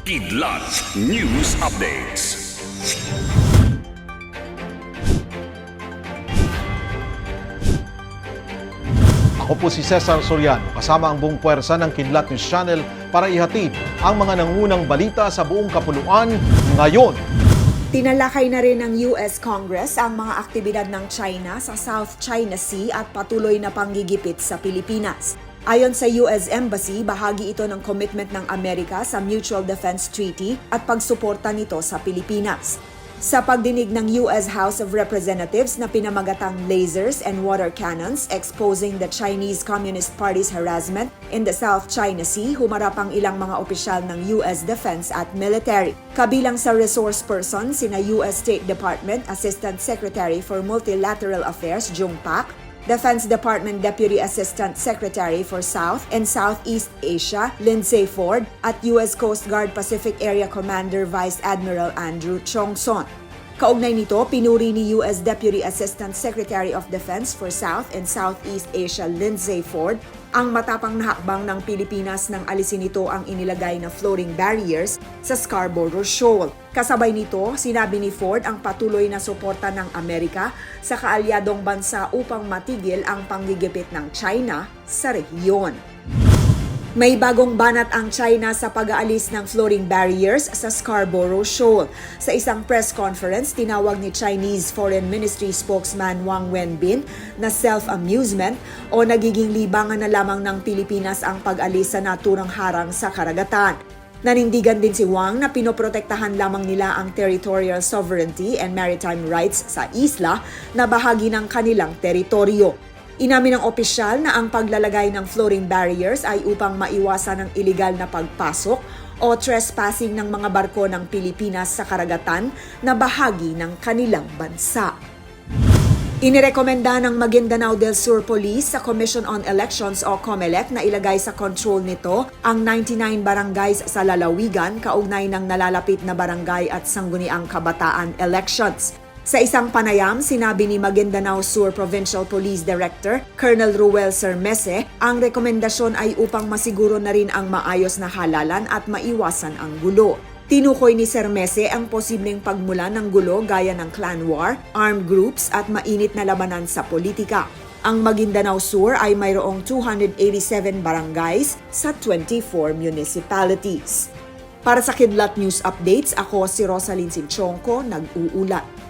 Kidlat News Updates. Ako po si Cesar Soriano, kasama ang buong puwersa ng Kidlat News Channel para ihatid ang mga nangunang balita sa buong kapuluan ngayon. Tinalakay na rin ng US Congress ang mga aktibidad ng China sa South China Sea at patuloy na panggigipit sa Pilipinas. Ayon sa US Embassy, bahagi ito ng commitment ng Amerika sa Mutual Defense Treaty at pagsuporta nito sa Pilipinas. Sa pagdinig ng US House of Representatives na pinamagatang lasers and water cannons exposing the Chinese Communist Party's harassment in the South China Sea, humarap ang ilang mga opisyal ng US Defense at Military. Kabilang sa resource person sina US State Department Assistant Secretary for Multilateral Affairs Jung Pak, Defense Department Deputy Assistant Secretary for South and Southeast Asia, Lindsay Ford, at U.S. Coast Guard Pacific Area Commander Vice Admiral Andrew Chongson. Kaugnay nito, pinuri ni U.S. Deputy Assistant Secretary of Defense for South and Southeast Asia, Lindsay Ford, ang matapang na hakbang ng Pilipinas nang alisin nito ang inilagay na floating barriers sa Scarborough Shoal. Kasabay nito, sinabi ni Ford ang patuloy na suporta ng Amerika sa kaalyadong bansa upang matigil ang panggigipit ng China sa rehiyon. May bagong banat ang China sa pag-aalis ng floating barriers sa Scarborough Shoal. Sa isang press conference, tinawag ni Chinese Foreign Ministry spokesman Wang Wenbin na self-amusement o nagiging libangan na lamang ng Pilipinas ang pag-alis sa naturang harang sa karagatan. Nanindigan din si Wang na pinoprotektahan lamang nila ang territorial sovereignty and maritime rights sa isla na bahagi ng kanilang teritoryo. Inamin ng opisyal na ang paglalagay ng floating barriers ay upang maiwasan ang iligal na pagpasok o trespassing ng mga barko ng Pilipinas sa karagatan na bahagi ng kanilang bansa. Inirekomenda ng Maguindanao del Sur Police sa Commission on Elections o COMELEC na ilagay sa control nito ang 99 barangays sa lalawigan kaugnay ng nalalapit na barangay at sangguniang kabataan elections. Sa isang panayam, sinabi ni Maguindanao Sur Provincial Police Director Colonel Ruel Sermese, ang rekomendasyon ay upang masiguro na rin ang maayos na halalan at maiwasan ang gulo. Tinukoy ni Sermese ang posibleng pagmula ng gulo gaya ng clan war, armed groups at mainit na labanan sa politika. Ang Maguindanao Sur ay mayroong 287 barangays sa 24 municipalities. Para sa Kidlat News Updates, ako si Rosalyn Sinchonko, nag-uulat.